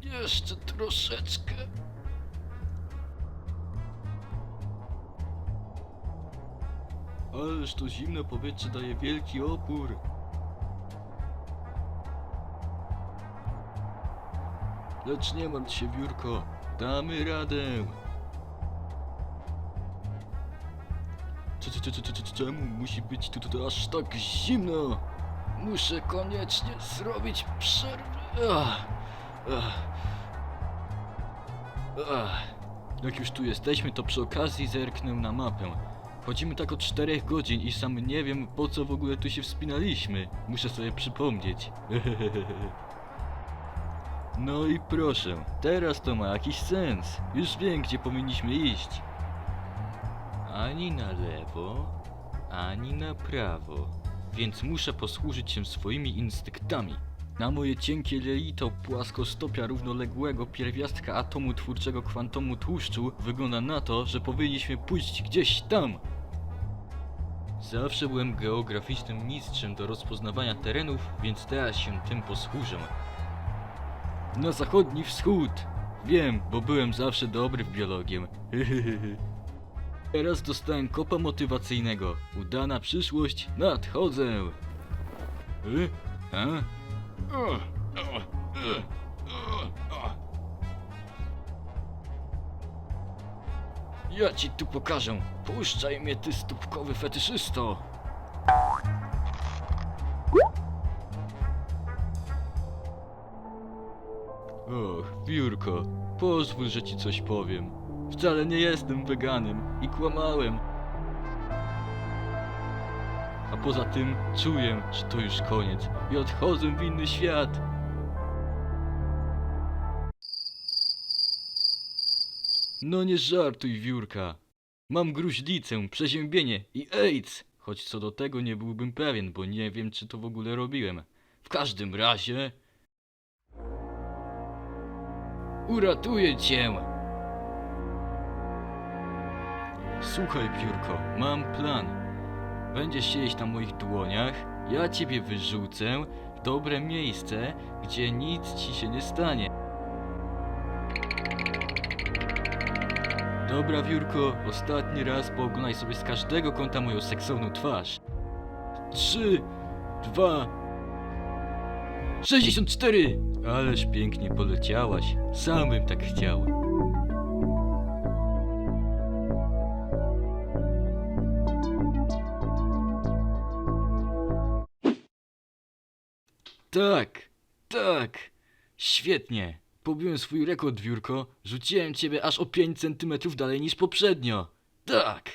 Jeszcze troszeczkę. Ależ to zimne powietrze daje wielki opór. Lecz nie martw się, Wiórko. Damy radę. Cze- cze- cze- cze- cze- Czemu musi być tu, tu, tu aż tak zimno? Muszę koniecznie zrobić przerwę. Ach, ach, ach. Jak już tu jesteśmy, to przy okazji zerknę na mapę. Chodzimy tak od 4 godzin i sam nie wiem po co w ogóle tu się wspinaliśmy. Muszę sobie przypomnieć. No i proszę, teraz to ma jakiś sens. Już wiem, gdzie powinniśmy iść. Ani na lewo, ani na prawo. Więc muszę posłużyć się swoimi instynktami. Na moje cienkie lelito płaskostopia równoległego pierwiastka atomu twórczego kwantomu tłuszczu wygląda na to, że powinniśmy pójść gdzieś tam. Zawsze byłem geograficznym mistrzem do rozpoznawania terenów, więc teraz się tym posłużę. Na zachodni wschód! Wiem, bo byłem zawsze dobry w biologię. Teraz dostałem kopa motywacyjnego. Udana przyszłość, nadchodzę! Y? Ja ci tu pokażę. Puszczaj mnie, ty stópkowy fetyszysto. Och, Piórko, pozwól, że ci coś powiem. Wcale nie jestem weganem i kłamałem. A poza tym czuję, że to już koniec i odchodzę w inny świat. No nie żartuj, wiórka. Mam gruźlicę, przeziębienie i AIDS. Choć co do tego nie byłbym pewien, bo nie wiem, czy to w ogóle robiłem. W każdym razie... Uratuję cię! Słuchaj, piórko, mam plan. Będziesz siedzieć na moich dłoniach, ja ciebie wyrzucę w dobre miejsce, gdzie nic ci się nie stanie. Dobra, Wiórko, ostatni raz pooglądaj sobie z każdego kąta moją seksowną twarz. Trzy, dwa, sześćdziesiąt cztery! Ależ pięknie poleciałaś, sam bym tak chciał. Tak, tak, świetnie. Pobiłem swój rekord, Wiórko. Rzuciłem ciebie aż o 5 centymetrów dalej niż poprzednio. Tak.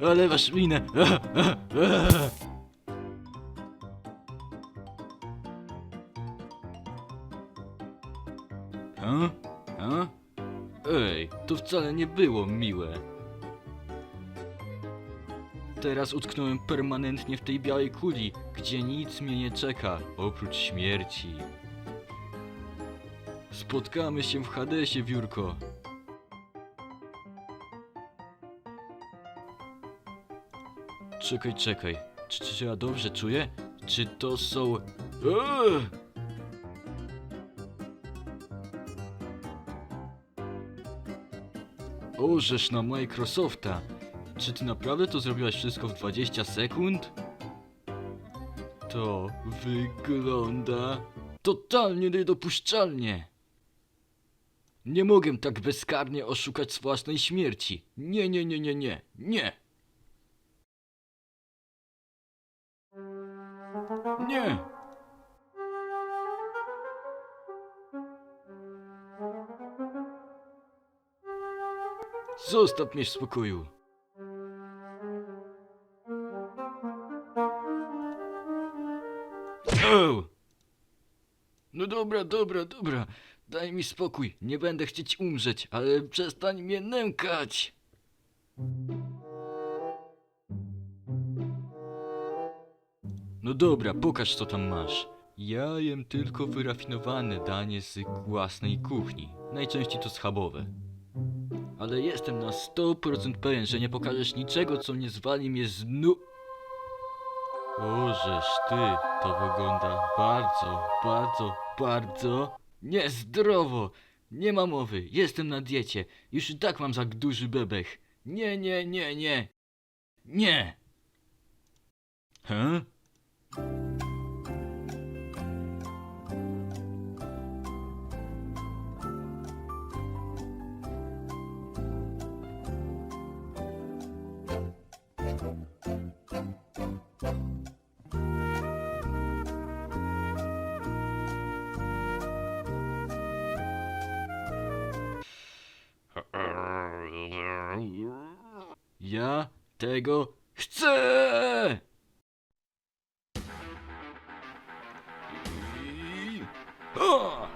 Ale masz minę. Ej, to wcale nie było miłe. Teraz utknąłem permanentnie w tej białej kuli, gdzie nic mnie nie czeka, oprócz śmierci. Spotkamy się w Hadesie, Wiórko. Czekaj, czekaj. Czy, czy ja dobrze czuję? Czy to są... Eee! Orzesz na Microsofta. Czy ty naprawdę to zrobiłaś wszystko w 20 sekund? To wygląda totalnie niedopuszczalnie. Nie mogę tak bezkarnie oszukać własnej śmierci. Nie, nie, nie, nie, nie, nie. Nie. Zostaw mnie w spokoju. Dobra, dobra. Daj mi spokój. Nie będę chcieć umrzeć, ale przestań mnie nękać. No dobra, pokaż co tam masz. Ja jem tylko wyrafinowane danie z własnej kuchni. Najczęściej to schabowe. ale jestem na 100% pewien, że nie pokażesz niczego, co nie zwali mnie z nu... Ożeż ty, to wygląda bardzo, bardzo, bardzo niezdrowo. Nie ma mowy, jestem na diecie. Już i tak mam za duży bebech. Nie, nie, nie, nie. Nie! He? Ja tego chcę! I... O!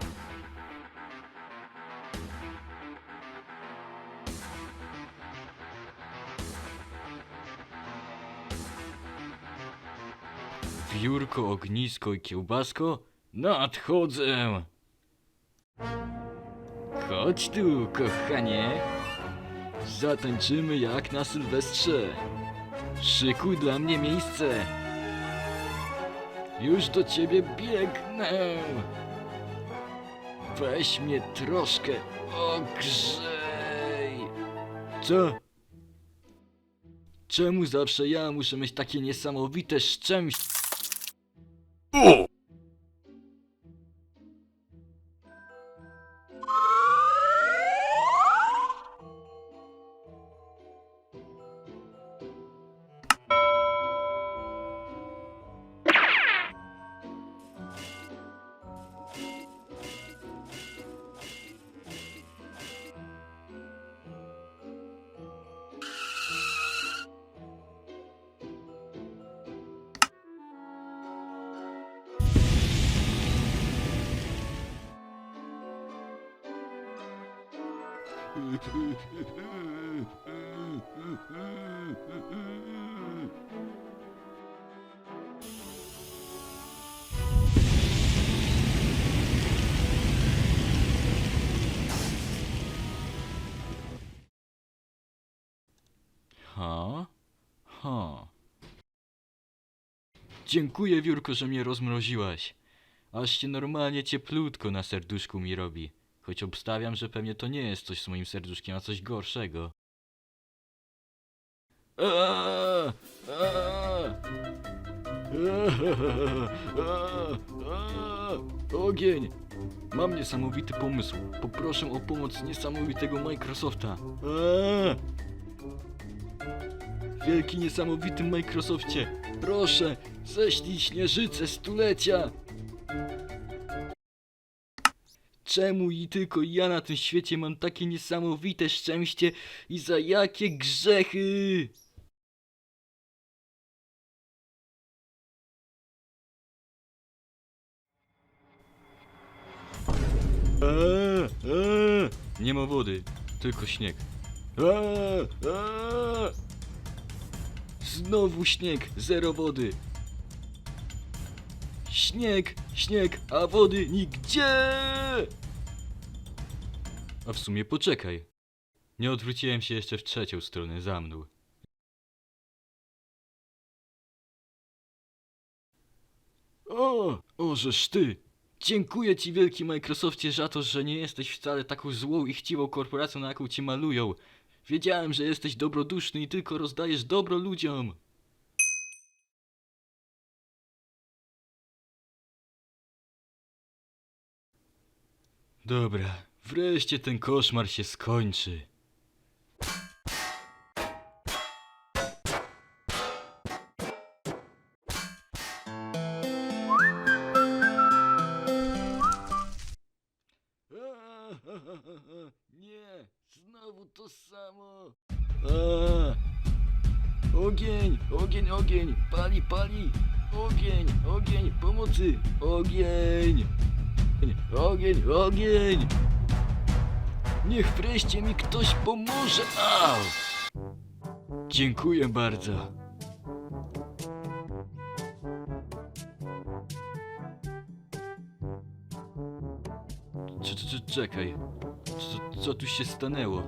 Wiórko, ognisko i kiełbasko? Nadchodzę! Chodź tu, kochanie! Zatańczymy jak na Sylwestrze. Szykuj dla mnie miejsce. Już do ciebie biegnę. Weź mnie troszkę ogrzej. Co? Czemu zawsze ja muszę mieć takie niesamowite szczęście? Dziękuję, Wiórko, że mnie rozmroziłaś. Aż się normalnie cieplutko na serduszku mi robi. Choć obstawiam, że pewnie to nie jest coś z moim serduszkiem, a coś gorszego. Ogień! Mam niesamowity pomysł. Poproszę o pomoc niesamowitego Microsofta. Aaaa! Wielki niesamowity Microsofcie, proszę, ześlij śnieżycę stulecia! Czemu i tylko ja na tym świecie mam takie niesamowite szczęście i za jakie grzechy? Eee, eee, nie ma wody, tylko śnieg. Eee, eee. Znowu śnieg, zero wody. Śnieg, śnieg, a wody nigdzie! A w sumie poczekaj. Nie odwróciłem się jeszcze w trzecią stronę za mną. O, ożeż ty! Dziękuję ci wielki Microsoftie za to, że nie jesteś wcale taką złą i chciwą korporacją, na jaką cię malują. Wiedziałem, że jesteś dobroduszny i tylko rozdajesz dobro ludziom. Dobra, wreszcie ten koszmar się skończy. To samo. A, ogień, ogień, ogień, pali, pali. Ogień, ogień, pomocy, ogień. Ogień, ogień. Niech wreszcie mi ktoś pomoże. Au. Dziękuję bardzo. Cz- cz- Czekaj. Co, co tu się stanęło?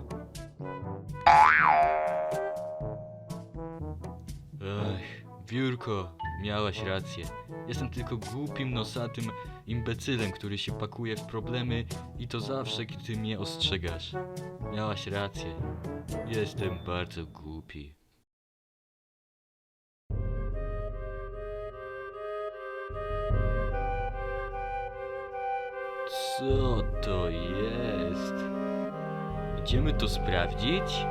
Ech, Wiórko, miałaś rację. Jestem tylko głupim, nosatym imbecylem, który się pakuje w problemy i to zawsze, gdy mnie ostrzegasz. Miałaś rację. Jestem bardzo głupi. Co to jest? Idziemy to sprawdzić?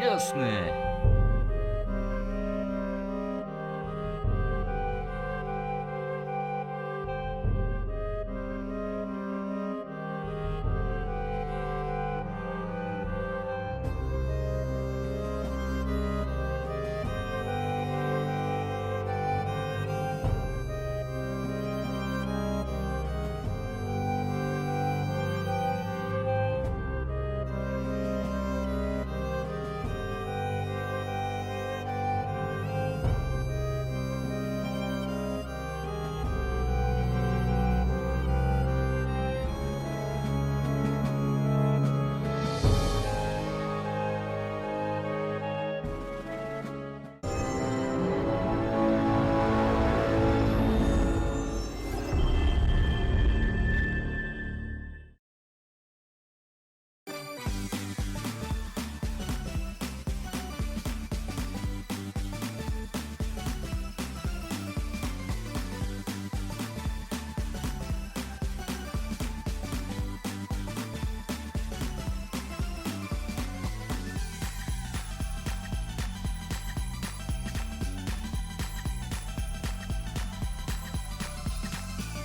Jasne.